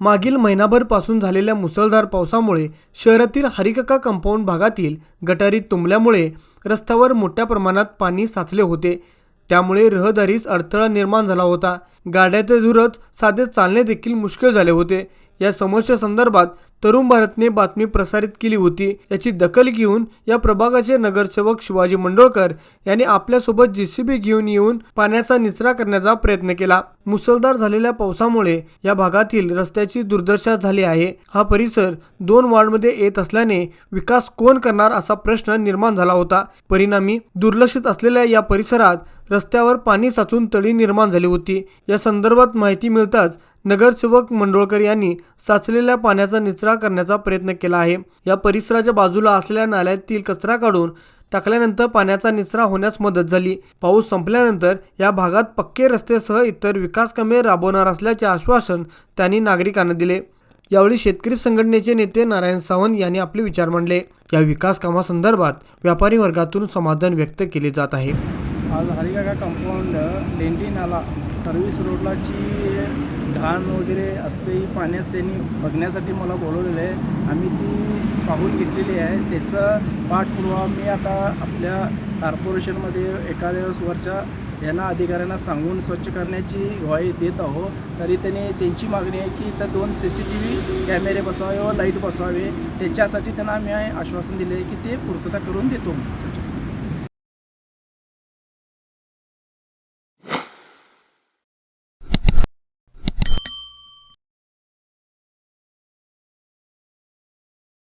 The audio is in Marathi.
मागील महिनाभरपासून झालेल्या मुसळधार पावसामुळे शहरातील हरिकका कंपाऊंड भागातील गटारी तुंबल्यामुळे रस्त्यावर मोठ्या प्रमाणात पाणी साचले होते. त्यामुळे रहदारीस अडथळा निर्माण झाला होता. गाड्याचे धुरच साधे चालणे देखील मुश्किल झाले होते. या समस्येसंदर्भात तरुण भारतने बातमी प्रसारित केली होती. याची दखल घेऊन या प्रभागाचे नगरसेवक शिवाजी मंडोळकर यांनी आपल्यासोबत जे सी बी घेऊन येऊन पाण्याचा निचरा करण्याचा प्रयत्न केला. मुसळधार झालेल्या पावसामुळे या भागातील रस्त्याची दुर्दशा झाली आहे. हा परिसर दोन वॉर्डमध्ये येत असल्याने विकास कोण करणार असा प्रश्न निर्माण झाला होता. परिणामी दुर्लक्षित असलेल्या या परिसरात रस्त्यावर पाणी साचून तळी निर्माण झाली होती. या संदर्भात माहिती मिळताच नगरसेवक मंडोळकर यांनी साचलेल्या पाण्याचा निचरा करण्याचा प्रयत्न केला आहे. या परिसराच्या बाजूला असलेल्या नाल्यातील कचरा काढून टाकल्यानंतर पाण्याचा निचरा होण्यास मदत झाली. पाऊस संपल्यानंतर या भागात पक्के रस्तेसह इतर विकासकामे राबवणार असल्याचे आश्वासन त्यांनी नागरिकांना दिले. यावेळी शेतकरी संघटनेचे नेते नारायण सावंत यांनी आपले विचार मांडले. या विकास कामासंदर्भात व्यापारी वर्गातून समाधान व्यक्त केले जात आहे. आज हरिकाका कंपाऊंड लेंडी नाला सर्व्हिस रोडलाची घाण वगैरे असते पाण्यात त्यांनी बघण्यासाठी मला बोलवलेलं आहे. आम्ही पाहून घेतलेली आहे. त्याचं पाठपुरावा मी आता आपल्या कॉर्पोरेशनमध्ये एखाद्या वरच्या यांना अधिकाऱ्यांना सांगून स्वच्छ करण्याची ग्वाही देत आहो तरी त्यांनी त्यांची मागणी आहे की इथं दोन सी सी टी व्ही कॅमेरे बसवावे व लाइट बसवावे त्याच्यासाठी त्यांना आम्ही आश्वासन दिले आहे की ते पूर्तता करून देतो स्वच्छ